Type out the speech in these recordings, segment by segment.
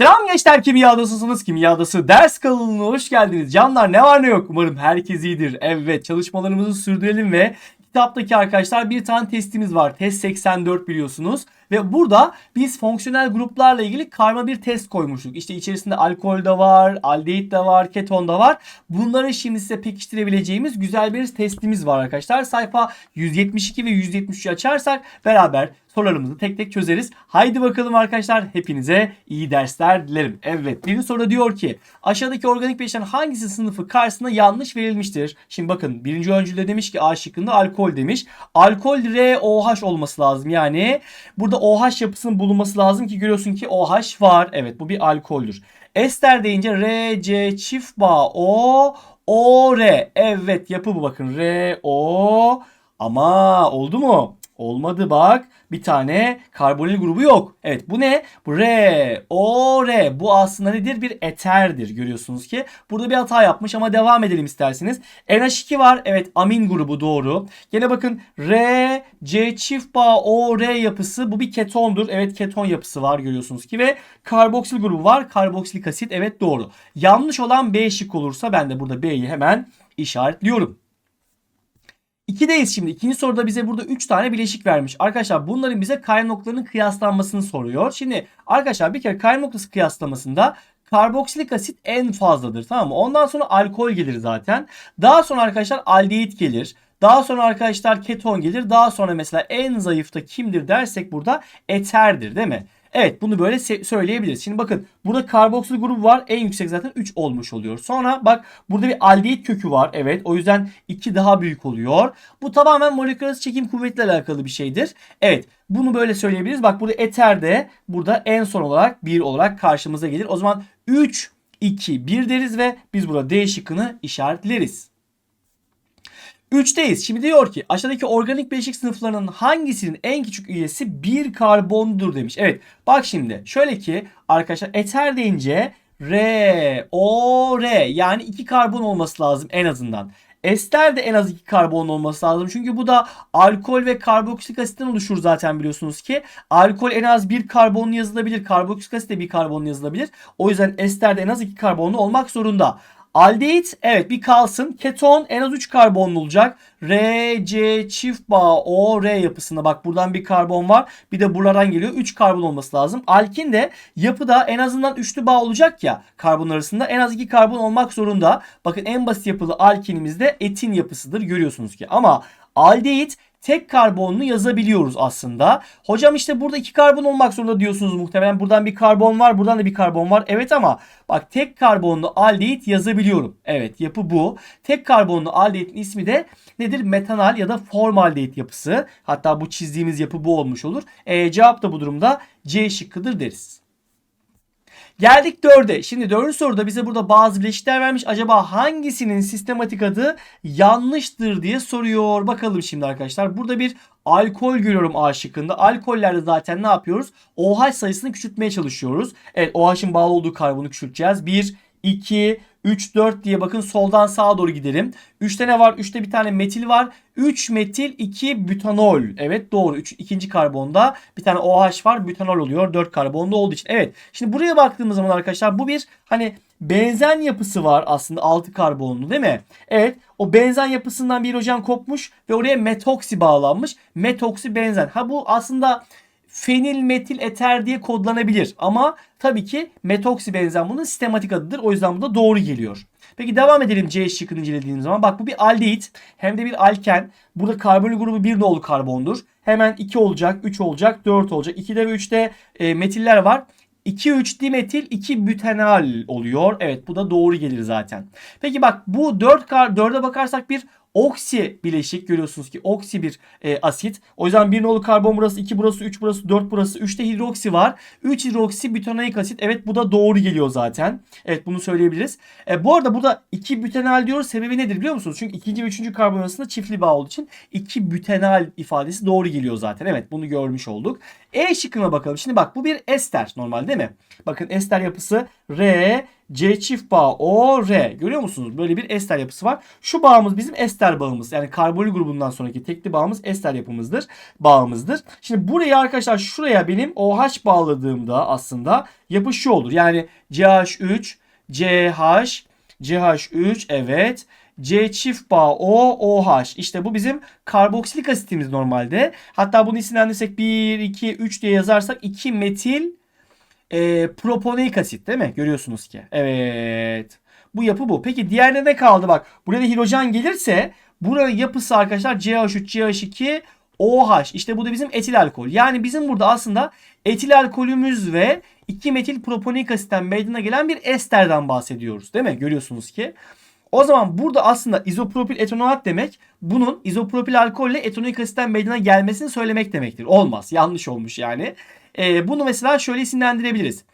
Selam gençler kimya adasısınız. Kimya adası ders kanalına hoş geldiniz. Canlar ne var ne yok umarım herkes iyidir. Evet çalışmalarımızı sürdürelim ve kitaptaki arkadaşlar bir tane testimiz var. Test 84 biliyorsunuz. Ve burada biz fonksiyonel gruplarla ilgili karma bir test koymuştuk. İşte içerisinde alkol de var, aldehit de var, keton da var. Bunları şimdi size pekiştirebileceğimiz güzel bir testimiz var arkadaşlar. Sayfa 172 ve 173'ü açarsak beraber sorularımızı tek tek çözeriz. Haydi bakalım arkadaşlar hepinize iyi dersler dilerim. Evet birinci soruda diyor ki aşağıdaki organik bileşen hangisi sınıfı karşısında yanlış verilmiştir? Şimdi bakın birinci öncülde demiş ki A şıkkında alkol demiş. Alkol ROH olması lazım. Yani burada OH yapısının bulunması lazım ki görüyorsun ki OH var. Evet bu bir alkoldür. Ester deyince RC çift bağ O O R. Evet yapı bu bakın. R O ama oldu mu? Olmadı bak. Bir tane karbonil grubu yok. Evet bu ne? Bu R, O, R. Bu aslında nedir? Bir eterdir görüyorsunuz ki. Burada bir hata yapmış ama devam edelim isterseniz. NH2 var. Evet amin grubu doğru. Gene bakın R, C çift bağ O, R yapısı. Bu bir ketondur. Evet keton yapısı var görüyorsunuz ki. Ve karboksil grubu var. Karboksilik asit. Evet doğru. Yanlış olan B şık olursa ben de burada B'yi hemen işaretliyorum. 2'deyiz şimdi. İkinci soruda bize burada 3 tane bileşik vermiş. Arkadaşlar bunların bize noktalarının kıyaslanmasını soruyor. Şimdi arkadaşlar bir kere kaynak noktası kıyaslamasında karboksilik asit en fazladır tamam mı? Ondan sonra alkol gelir zaten. Daha sonra arkadaşlar aldehit gelir. Daha sonra arkadaşlar keton gelir. Daha sonra mesela en zayıfta kimdir dersek burada eterdir değil mi? Evet bunu böyle söyleyebiliriz. Şimdi bakın burada karboksil grubu var. En yüksek zaten 3 olmuş oluyor. Sonra bak burada bir aldehit kökü var. Evet o yüzden 2 daha büyük oluyor. Bu tamamen moleküler çekim kuvvetiyle alakalı bir şeydir. Evet bunu böyle söyleyebiliriz. Bak burada eter de burada en son olarak 1 olarak karşımıza gelir. O zaman 3, 2, 1 deriz ve biz burada D şıkkını işaretleriz. 3'teyiz. Şimdi diyor ki aşağıdaki organik bileşik sınıflarının hangisinin en küçük üyesi bir karbondur demiş. Evet bak şimdi şöyle ki arkadaşlar eter deyince R, O, R yani iki karbon olması lazım en azından. Ester de en az iki karbon olması lazım. Çünkü bu da alkol ve karboksik asitten oluşur zaten biliyorsunuz ki. Alkol en az bir karbonlu yazılabilir. Karboksik asit de bir karbonlu yazılabilir. O yüzden ester de en az iki karbonlu olmak zorunda. Aldehit evet bir kalsın. Keton en az 3 karbonlu olacak. R, C çift bağ O, R yapısında bak buradan bir karbon var. Bir de buralardan geliyor. 3 karbon olması lazım. Alkin de yapıda en azından üçlü bağ olacak ya karbon arasında. En az 2 karbon olmak zorunda. Bakın en basit yapılı alkinimiz de etin yapısıdır görüyorsunuz ki. Ama aldehit tek karbonlu yazabiliyoruz aslında. Hocam işte burada iki karbon olmak zorunda diyorsunuz muhtemelen. Buradan bir karbon var, buradan da bir karbon var. Evet ama bak tek karbonlu aldehit yazabiliyorum. Evet yapı bu. Tek karbonlu aldehitin ismi de nedir? Metanal ya da formaldehit yapısı. Hatta bu çizdiğimiz yapı bu olmuş olur. E, cevap da bu durumda C şıkkıdır deriz. Geldik dörde. Şimdi dördüncü soruda bize burada bazı bileşikler vermiş. Acaba hangisinin sistematik adı yanlıştır diye soruyor. Bakalım şimdi arkadaşlar. Burada bir alkol görüyorum A şıkkında. Alkollerde zaten ne yapıyoruz? OH sayısını küçültmeye çalışıyoruz. Evet OH'ın bağlı olduğu karbonu küçülteceğiz. 1, 2, 3, 4 diye bakın soldan sağa doğru gidelim. 3'te ne var? 3'te bir tane metil var. 3 metil 2 butanol. Evet doğru. 3, ikinci karbonda bir tane OH var. Butanol oluyor. 4 karbonda olduğu için. Evet. Şimdi buraya baktığımız zaman arkadaşlar bu bir hani benzen yapısı var aslında 6 karbonlu değil mi? Evet. O benzen yapısından bir hocam kopmuş ve oraya metoksi bağlanmış. Metoksi benzen. Ha bu aslında fenil metil eter diye kodlanabilir. Ama tabii ki metoksi benzen bunun sistematik adıdır. O yüzden bu da doğru geliyor. Peki devam edelim C şıkkını incelediğimiz zaman. Bak bu bir aldehit hem de bir alken. Burada karbonil grubu 1 nolu karbondur. Hemen 2 olacak, 3 olacak, 4 olacak. 2'de ve 3'te e, metiller var. 2-3 dimetil 2 butanal oluyor. Evet bu da doğru gelir zaten. Peki bak bu 4 kar 4'e bakarsak bir oksi bileşik görüyorsunuz ki oksi bir e, asit. O yüzden bir nolu karbon burası, 2 burası, 3 burası, 4 burası, 3'te hidroksi var. 3 hidroksi butanoik asit. Evet bu da doğru geliyor zaten. Evet bunu söyleyebiliriz. E, bu arada burada 2 butanal diyoruz. Sebebi nedir biliyor musunuz? Çünkü ikinci ve üçüncü karbon arasında çiftli bağ olduğu için 2 butanal ifadesi doğru geliyor zaten. Evet bunu görmüş olduk. E şıkkına bakalım. Şimdi bak bu bir ester normal değil mi? Bakın ester yapısı R, C çift bağ O, R. Görüyor musunuz? Böyle bir ester yapısı var. Şu bağımız bizim ester bağımız. Yani karbonil grubundan sonraki tekli bağımız ester yapımızdır. Bağımızdır. Şimdi buraya arkadaşlar şuraya benim OH bağladığımda aslında yapı şu olur. Yani CH3, CH, CH3 evet. C çift bağ O, OH. İşte bu bizim karboksilik asitimiz normalde. Hatta bunu isimlendirsek 1, 2, 3 diye yazarsak 2 metil e, proponik asit değil mi? Görüyorsunuz ki. Evet. Bu yapı bu. Peki diğerine ne kaldı bak. Buraya da hidrojen gelirse buranın yapısı arkadaşlar CH3, CH2, OH. İşte bu da bizim etil alkol. Yani bizim burada aslında etil alkolümüz ve 2 metil proponik asitten meydana gelen bir esterden bahsediyoruz. Değil mi? Görüyorsunuz ki. O zaman burada aslında izopropil etanoat demek bunun izopropil alkolle etonik asitten meydana gelmesini söylemek demektir. Olmaz. Yanlış olmuş yani. Ee, bunu mesela şöyle isimlendirebiliriz.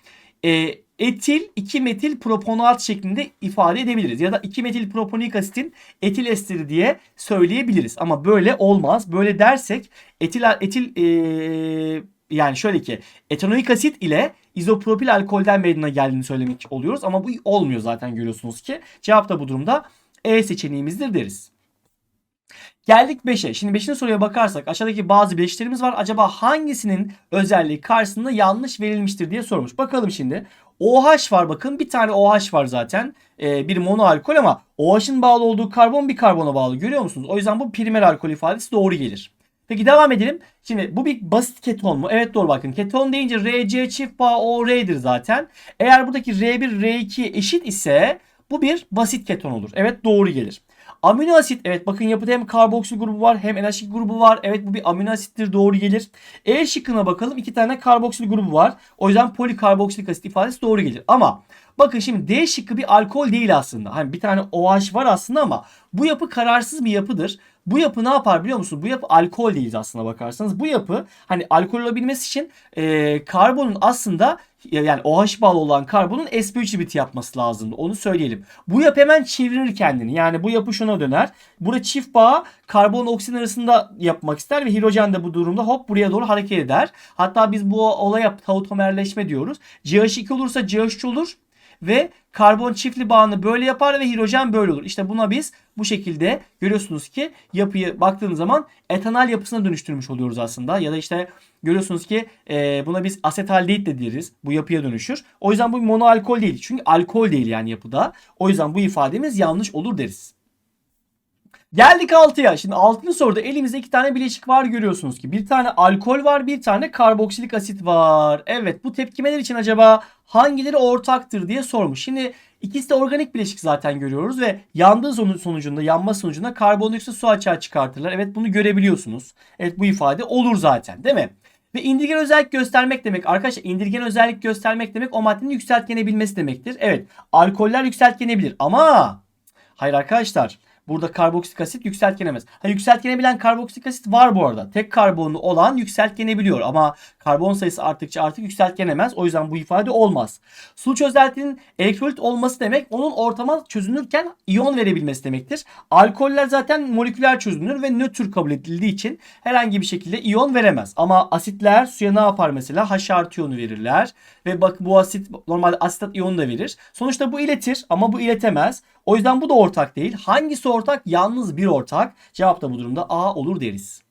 Ee, etil 2 metil proponoat şeklinde ifade edebiliriz. Ya da 2 metil proponik asitin etil esteri diye söyleyebiliriz. Ama böyle olmaz. Böyle dersek etil etil ee, yani şöyle ki etanoik asit ile izopropil alkolden meydana geldiğini söylemek oluyoruz. Ama bu olmuyor zaten görüyorsunuz ki. Cevap da bu durumda E seçeneğimizdir deriz. Geldik 5'e. Şimdi 5. soruya bakarsak aşağıdaki bazı bileşiklerimiz var. Acaba hangisinin özelliği karşısında yanlış verilmiştir diye sormuş. Bakalım şimdi. OH var bakın. Bir tane OH var zaten. Ee, bir monoalkol ama OH'ın bağlı olduğu karbon bir karbona bağlı. Görüyor musunuz? O yüzden bu primer alkol ifadesi doğru gelir. Peki devam edelim. Şimdi bu bir basit keton mu? Evet doğru bakın. Keton deyince RC çift bağ OR'dir zaten. Eğer buradaki R1 R2 eşit ise bu bir basit keton olur. Evet doğru gelir. Amino asit evet bakın yapıda hem karboksil grubu var hem NH2 grubu var. Evet bu bir amino asittir doğru gelir. E şıkkına bakalım iki tane karboksil grubu var. O yüzden polikarboksilik asit ifadesi doğru gelir. Ama bakın şimdi D şıkkı bir alkol değil aslında. Hani bir tane OH var aslında ama bu yapı kararsız bir yapıdır. Bu yapı ne yapar biliyor musun? Bu yapı alkol değil aslında bakarsanız. Bu yapı hani alkol olabilmesi için e, karbonun aslında yani OH bağlı olan karbonun sp3 limiti yapması lazımdı. Onu söyleyelim. Bu yapı hemen çevirir kendini. Yani bu yapı şuna döner. Burada çift bağ karbon oksijen arasında yapmak ister ve hidrojen de bu durumda hop buraya doğru hareket eder. Hatta biz bu olaya tautomerleşme diyoruz. CH2 olursa CH3 olur ve karbon çiftli bağını böyle yapar ve hidrojen böyle olur. İşte buna biz bu şekilde görüyorsunuz ki yapıyı baktığınız zaman etanal yapısına dönüştürmüş oluyoruz aslında. Ya da işte görüyorsunuz ki e, buna biz asetaldehit de deriz. Bu yapıya dönüşür. O yüzden bu monoalkol değil. Çünkü alkol değil yani yapıda. O yüzden bu ifademiz yanlış olur deriz. Geldik 6'ya. Şimdi 6. soruda elimizde iki tane bileşik var görüyorsunuz ki. Bir tane alkol var bir tane karboksilik asit var. Evet bu tepkimeler için acaba hangileri ortaktır diye sormuş. Şimdi ikisi de organik bileşik zaten görüyoruz ve yandığı sonucunda yanma sonucunda karbondioksit su açığa çıkartırlar. Evet bunu görebiliyorsunuz. Evet bu ifade olur zaten değil mi? Ve indirgen özellik göstermek demek arkadaşlar indirgen özellik göstermek demek o maddenin yükseltgenebilmesi demektir. Evet alkoller yükseltgenebilir ama hayır arkadaşlar Burada karboksik asit yükseltgenemez. Ha, yükseltgenebilen karboksik asit var bu arada. Tek karbonlu olan yükseltgenebiliyor ama karbon sayısı arttıkça artık yükseltgenemez. O yüzden bu ifade olmaz. Su çözeltinin elektrolit olması demek onun ortama çözünürken iyon verebilmesi demektir. Alkoller zaten moleküler çözünür ve nötr kabul edildiği için herhangi bir şekilde iyon veremez. Ama asitler suya ne yapar mesela? H artı iyonu verirler. Ve bak bu asit normalde asitat iyonu da verir. Sonuçta bu iletir ama bu iletemez. O yüzden bu da ortak değil. Hangisi ortak? Yalnız bir ortak. Cevap da bu durumda A olur deriz.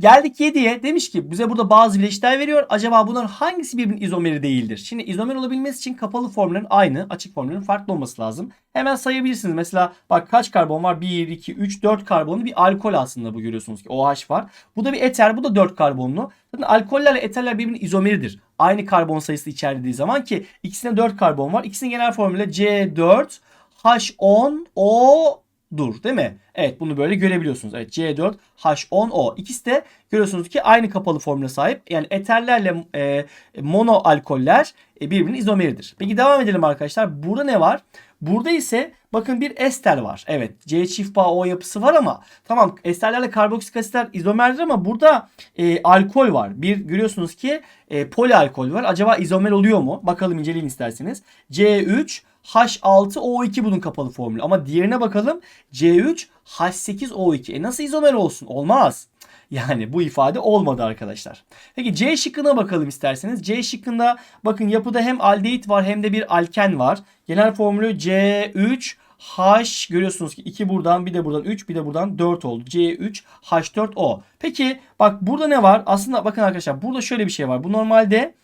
Geldik 7'ye. Demiş ki bize burada bazı bileşikler veriyor. Acaba bunların hangisi birbirinin izomeri değildir? Şimdi izomer olabilmesi için kapalı formüllerin aynı, açık formüllerin farklı olması lazım. Hemen sayabilirsiniz. Mesela bak kaç karbon var? 1, 2, 3, 4 karbonlu bir alkol aslında bu görüyorsunuz ki OH var. Bu da bir eter, bu da 4 karbonlu. Zaten alkollerle eterler birbirinin izomeridir. Aynı karbon sayısı içerdiği zaman ki ikisinde 4 karbon var. İkisinin genel formülü C4 H10O dur değil mi? Evet bunu böyle görebiliyorsunuz. Evet C4 H10O. İkisi de görüyorsunuz ki aynı kapalı formüle sahip. Yani eterlerle e, mono alkoller e, birbirinin izomeridir. Peki devam edelim arkadaşlar. Burada ne var? Burada ise bakın bir ester var. Evet C çift bağ O yapısı var ama tamam esterlerle karboksik asitler izomerdir ama burada e, alkol var. Bir görüyorsunuz ki e, polialkol var. Acaba izomer oluyor mu? Bakalım inceleyin isterseniz. C3 H6O2 bunun kapalı formülü. Ama diğerine bakalım. C3 H8O2. E nasıl izomer olsun? Olmaz. Yani bu ifade olmadı arkadaşlar. Peki C şıkkına bakalım isterseniz. C şıkkında bakın yapıda hem aldehit var hem de bir alken var. Genel formülü C3 H görüyorsunuz ki 2 buradan bir de buradan 3 bir de buradan 4 oldu. C3 H4O. Peki bak burada ne var? Aslında bakın arkadaşlar burada şöyle bir şey var. Bu normalde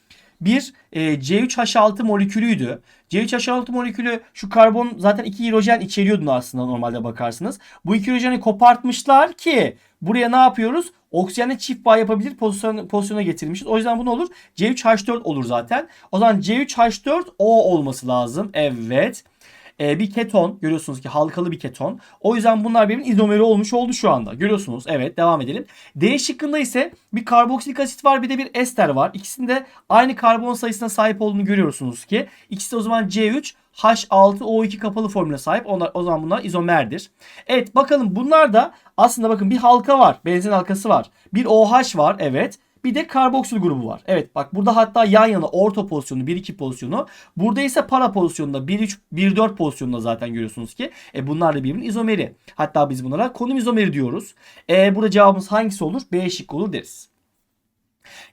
bir e, C3H6 molekülüydü. C3H6 molekülü şu karbon zaten iki hidrojen içeriyordu aslında normalde bakarsınız. Bu iki hidrojeni kopartmışlar ki buraya ne yapıyoruz? Oksijenle çift bağ yapabilir pozisyon, pozisyona getirmişiz. O yüzden bu ne olur? C3H4 olur zaten. O zaman C3H4O olması lazım. Evet e, bir keton. Görüyorsunuz ki halkalı bir keton. O yüzden bunlar benim izomeri olmuş oldu şu anda. Görüyorsunuz. Evet devam edelim. D şıkkında ise bir karboksilik asit var bir de bir ester var. İkisinde aynı karbon sayısına sahip olduğunu görüyorsunuz ki. İkisi de o zaman C3 H6O2 kapalı formüle sahip. Onlar, o zaman bunlar izomerdir. Evet bakalım bunlar da aslında bakın bir halka var. Benzin halkası var. Bir OH var. Evet. Bir de karboksil grubu var. Evet bak burada hatta yan yana orta pozisyonu 1-2 pozisyonu. Burada ise para pozisyonunda 1-3 1-4 pozisyonunda zaten görüyorsunuz ki. E bunlar da birbirinin izomeri. Hatta biz bunlara konum izomeri diyoruz. E burada cevabımız hangisi olur? B şık olur deriz.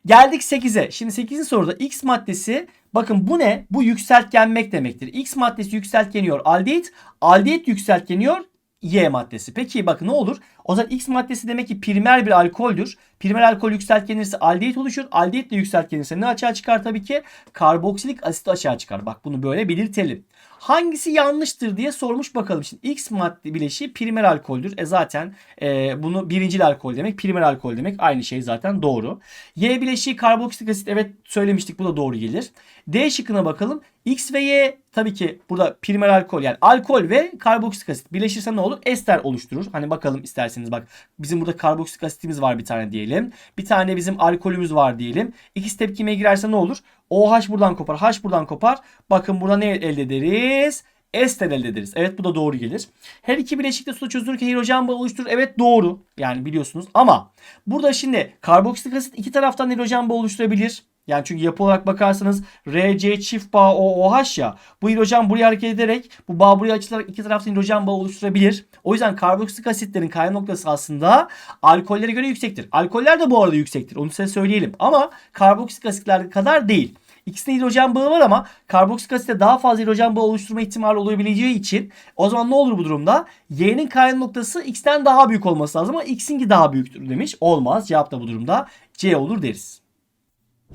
Geldik 8'e. Şimdi 8. soruda X maddesi bakın bu ne? Bu yükseltgenmek demektir. X maddesi yükseltgeniyor aldehit. Aldehit yükseltgeniyor Y maddesi. Peki bakın ne olur? O zaman X maddesi demek ki primer bir alkoldür. Primer alkol yükseltgenirse aldehit oluşur. Aldehit de ne açığa çıkar tabii ki? Karboksilik asit açığa çıkar. Bak bunu böyle belirtelim. Hangisi yanlıştır diye sormuş bakalım. Şimdi X madde bileşiği primer alkoldür. E zaten e, bunu birincil alkol demek. Primer alkol demek. Aynı şey zaten doğru. Y bileşiği karboksilik asit. Evet söylemiştik bu da doğru gelir. D şıkkına bakalım. X ve Y tabii ki burada primer alkol yani alkol ve karboksilik asit birleşirse ne olur? Ester oluşturur. Hani bakalım isterseniz bak bizim burada karboksilik asitimiz var bir tane diyelim. Bir tane bizim alkolümüz var diyelim. İkisi tepkime girerse ne olur? OH buradan kopar, H buradan kopar. Bakın burada ne elde ederiz? ester elde ederiz. Evet bu da doğru gelir. Her iki bileşikte su çözülürken hidrojen bağı oluşturur. Evet doğru. Yani biliyorsunuz. Ama burada şimdi karboksilik asit iki taraftan hidrojen bağı oluşturabilir. Yani çünkü yapı olarak bakarsanız RC çift bağ OOH ya. Bu hidrojen buraya hareket ederek bu bağ buraya açılarak iki taraftan hidrojen bağı oluşturabilir. O yüzden karboksik asitlerin kaynağı noktası aslında alkollere göre yüksektir. Alkoller de bu arada yüksektir. Onu size söyleyelim. Ama karboksik asitler kadar değil. İkisinde hidrojen bağı var ama karboksik asitte daha fazla hidrojen bağı oluşturma ihtimali olabileceği için o zaman ne olur bu durumda? Y'nin kaynağı noktası X'ten daha büyük olması lazım ama X'inki daha büyüktür demiş. Olmaz. Cevap da bu durumda C olur deriz.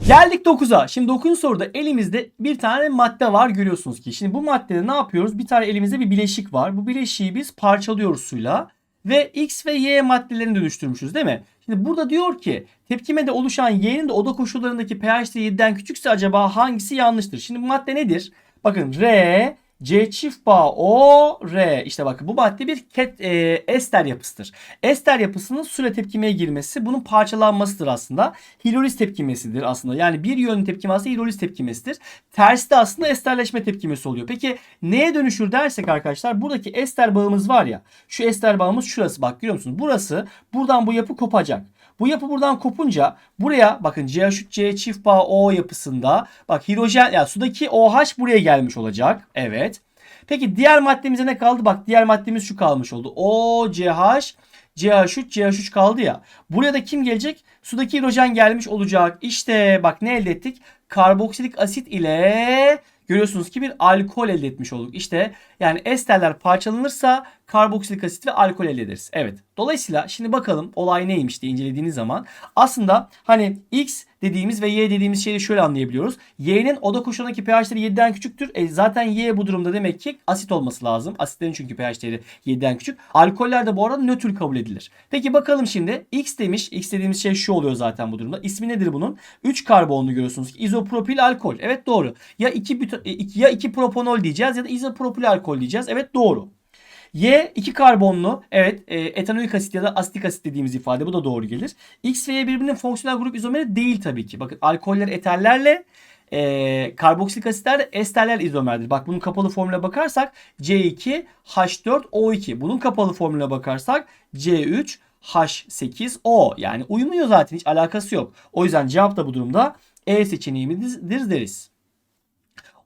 Geldik 9'a. Şimdi 9. soruda elimizde bir tane madde var görüyorsunuz ki. Şimdi bu maddede ne yapıyoruz? Bir tane elimizde bir bileşik var. Bu bileşiği biz parçalıyoruz suyla. Ve X ve Y maddelerini dönüştürmüşüz değil mi? Şimdi burada diyor ki tepkimede oluşan Y'nin de oda koşullarındaki pH 7'den küçükse acaba hangisi yanlıştır? Şimdi bu madde nedir? Bakın R C çift bağ O R. İşte bakın bu madde bir ket, e, ester yapısıdır. Ester yapısının süre tepkimeye girmesi bunun parçalanmasıdır aslında. Hidroliz tepkimesidir aslında. Yani bir yönlü tepkime aslında hidroliz tepkimesidir. Tersi de aslında esterleşme tepkimesi oluyor. Peki neye dönüşür dersek arkadaşlar buradaki ester bağımız var ya. Şu ester bağımız şurası bak görüyor musunuz? Burası buradan bu yapı kopacak. Bu yapı buradan kopunca buraya bakın CH3C çift bağ O yapısında bak hidrojen ya sudaki OH buraya gelmiş olacak. Evet. Peki diğer maddemize ne kaldı? Bak diğer maddemiz şu kalmış oldu. OCH CH3 CH3 kaldı ya. Buraya da kim gelecek? Sudaki hidrojen gelmiş olacak. İşte bak ne elde ettik? Karboksilik asit ile görüyorsunuz ki bir alkol elde etmiş olduk. İşte yani esterler parçalanırsa karboksilik asit ve alkol elde ederiz. Evet. Dolayısıyla şimdi bakalım olay neymiş diye incelediğiniz zaman aslında hani X dediğimiz ve Y dediğimiz şeyi şöyle anlayabiliyoruz. Y'nin oda koşulundaki pH'leri 7'den küçüktür. E zaten Y bu durumda demek ki asit olması lazım. Asitlerin çünkü pH'leri 7'den küçük. Alkoller de bu arada nötr kabul edilir. Peki bakalım şimdi X demiş. X dediğimiz şey şu oluyor zaten bu durumda. İsmi nedir bunun? 3 karbonlu görüyorsunuz. İzopropil alkol. Evet doğru. Ya 2 ya 2 propanol diyeceğiz ya da izopropil alkol diyeceğiz. Evet doğru. Y 2 karbonlu evet e, etanoik asit ya da asitik asit dediğimiz ifade bu da doğru gelir. X ve Y birbirinin fonksiyonel grup izomeri değil tabii ki. Bakın alkoller eterlerle e, karboksilik asitler esterler izomerdir. Bak bunun kapalı formüle bakarsak C2 H4 O2. Bunun kapalı formüle bakarsak C3 H8O. Yani uyumuyor zaten hiç alakası yok. O yüzden cevap da bu durumda E seçeneğimizdir deriz.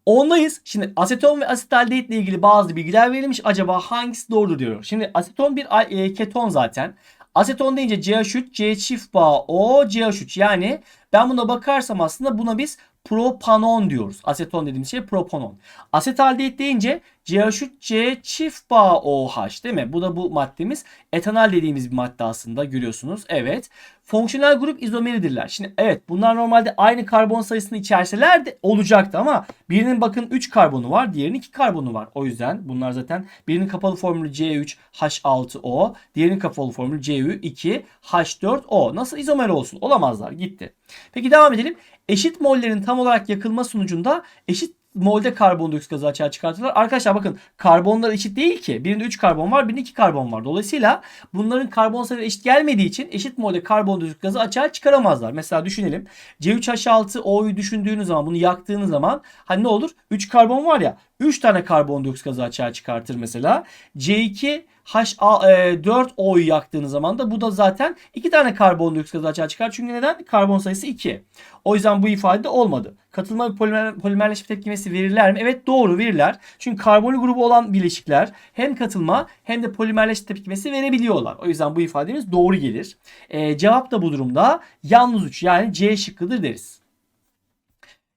Ondayız. Şimdi aseton ve asitaldehit ile ilgili bazı bilgiler verilmiş. Acaba hangisi doğrudur diyor. Şimdi aseton bir e, keton zaten. Aseton deyince CH3, C çift bağ O, CH3. Yani ben buna bakarsam aslında buna biz propanon diyoruz. Aseton dediğimiz şey propanon. Asetaldehit deyince CH3C çift bağ OH değil mi? Bu da bu maddemiz. Etanol dediğimiz bir madde aslında görüyorsunuz. Evet. Fonksiyonel grup izomeridirler. Şimdi evet bunlar normalde aynı karbon sayısını içerseler de olacaktı ama birinin bakın 3 karbonu var, diğerinin 2 karbonu var. O yüzden bunlar zaten birinin kapalı formülü C3H6O, diğerinin kapalı formülü Cu2H4O. Nasıl izomer olsun? Olamazlar. Gitti. Peki devam edelim. Eşit mollerin tam olarak yakılma sonucunda eşit molde karbondioksit gazı açığa çıkartırlar. Arkadaşlar bakın karbonlar eşit değil ki. Birinde 3 karbon var, birinde 2 karbon var. Dolayısıyla bunların karbon sayıları eşit gelmediği için eşit molde karbondioksit gazı açığa çıkaramazlar. Mesela düşünelim. C3H6O'yu düşündüğünüz zaman bunu yaktığınız zaman hani ne olur? 3 karbon var ya 3 tane karbondioksit gazı açığa çıkartır mesela. C2 H4O'yu yaktığınız zaman da bu da zaten 2 tane karbondioksit gazı açığa çıkar. Çünkü neden? Karbon sayısı 2. O yüzden bu ifade olmadı. Katılma ve polimer, polimerleşme tepkimesi verirler mi? Evet doğru verirler. Çünkü karbonlu grubu olan bileşikler hem katılma hem de polimerleşme tepkimesi verebiliyorlar. O yüzden bu ifademiz doğru gelir. Ee, cevap da bu durumda yalnız 3 yani C şıkkıdır deriz.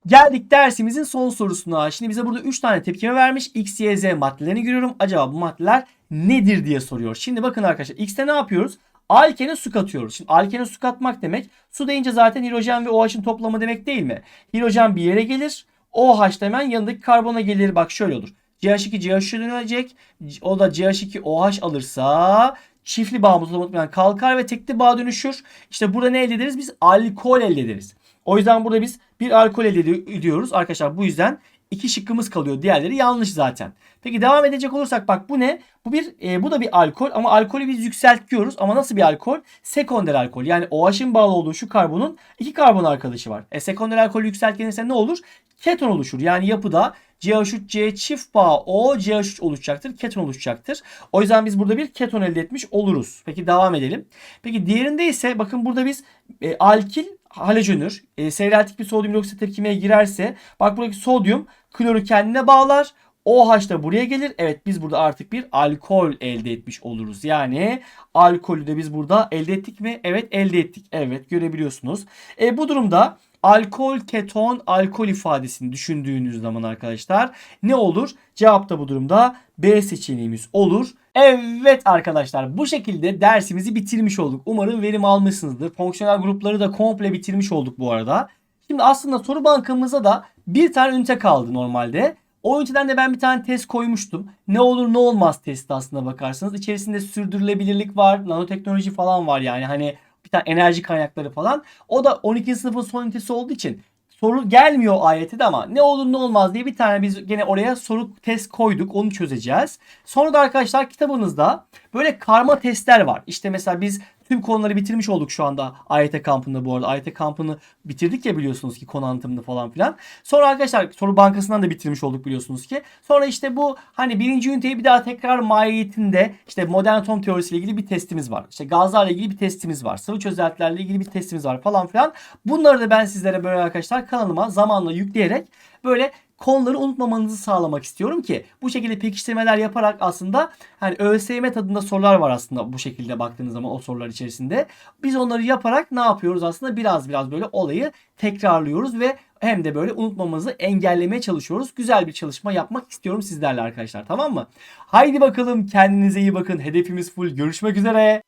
Geldik dersimizin son sorusuna. Şimdi bize burada 3 tane tepkime vermiş. X, Y, Z maddelerini görüyorum. Acaba bu maddeler nedir diye soruyor. Şimdi bakın arkadaşlar X'te ne yapıyoruz? Alkene su katıyoruz. Şimdi alkene su katmak demek su deyince zaten hidrojen ve OH'ın toplamı demek değil mi? Hidrojen bir yere gelir. OH hemen yanındaki karbona gelir. Bak şöyle olur. CH2 CH3'e dönecek. O da CH2 OH alırsa çiftli bağımız muhtemelen kalkar ve tekli bağ dönüşür. İşte burada ne elde ederiz? Biz alkol elde ederiz. O yüzden burada biz bir alkol elde ediyoruz. Arkadaşlar bu yüzden iki şıkkımız kalıyor. Diğerleri yanlış zaten. Peki devam edecek olursak bak bu ne? Bu bir e, bu da bir alkol ama alkolü biz yükseltiyoruz. Ama nasıl bir alkol? Sekonder alkol. Yani OH'ın bağlı olduğu şu karbonun iki karbon arkadaşı var. E sekonder alkol yükseltgenirse ne olur? Keton oluşur. Yani yapıda CH3C çift bağ O CH3 oluşacaktır. Keton oluşacaktır. O yüzden biz burada bir keton elde etmiş oluruz. Peki devam edelim. Peki diğerinde ise bakın burada biz e, alkil halojenür. E, seyreltik bir sodyum hidroksit tepkimeye girerse bak buradaki sodyum kloru kendine bağlar. OH da buraya gelir. Evet biz burada artık bir alkol elde etmiş oluruz. Yani alkolü de biz burada elde ettik mi? Evet elde ettik. Evet görebiliyorsunuz. E, bu durumda alkol, keton, alkol ifadesini düşündüğünüz zaman arkadaşlar ne olur? Cevap da bu durumda B seçeneğimiz olur. Evet arkadaşlar bu şekilde dersimizi bitirmiş olduk. Umarım verim almışsınızdır. Fonksiyonel grupları da komple bitirmiş olduk bu arada. Şimdi aslında soru bankamıza da bir tane ünite kaldı normalde. O üniteden de ben bir tane test koymuştum. Ne olur ne olmaz testi aslında bakarsanız. İçerisinde sürdürülebilirlik var, nanoteknoloji falan var yani hani bir tane enerji kaynakları falan. O da 12. sınıfın son ünitesi olduğu için soru gelmiyor ayette de ama ne olur ne olmaz diye bir tane biz gene oraya soru test koyduk. Onu çözeceğiz. Sonra da arkadaşlar kitabınızda böyle karma testler var. İşte mesela biz tüm konuları bitirmiş olduk şu anda AYT kampında bu arada. AYT kampını bitirdik ya biliyorsunuz ki konu anlatımını falan filan. Sonra arkadaşlar soru bankasından da bitirmiş olduk biliyorsunuz ki. Sonra işte bu hani birinci üniteyi bir daha tekrar mahiyetinde işte modern atom teorisiyle ilgili bir testimiz var. İşte gazlarla ilgili bir testimiz var. Sıvı çözeltilerle ilgili bir testimiz var falan filan. Bunları da ben sizlere böyle arkadaşlar kanalıma zamanla yükleyerek böyle konuları unutmamanızı sağlamak istiyorum ki bu şekilde pekiştirmeler yaparak aslında hani ÖSYM tadında sorular var aslında bu şekilde baktığınız zaman o sorular içerisinde. Biz onları yaparak ne yapıyoruz aslında biraz biraz böyle olayı tekrarlıyoruz ve hem de böyle unutmamanızı engellemeye çalışıyoruz. Güzel bir çalışma yapmak istiyorum sizlerle arkadaşlar tamam mı? Haydi bakalım kendinize iyi bakın. Hedefimiz full. Görüşmek üzere.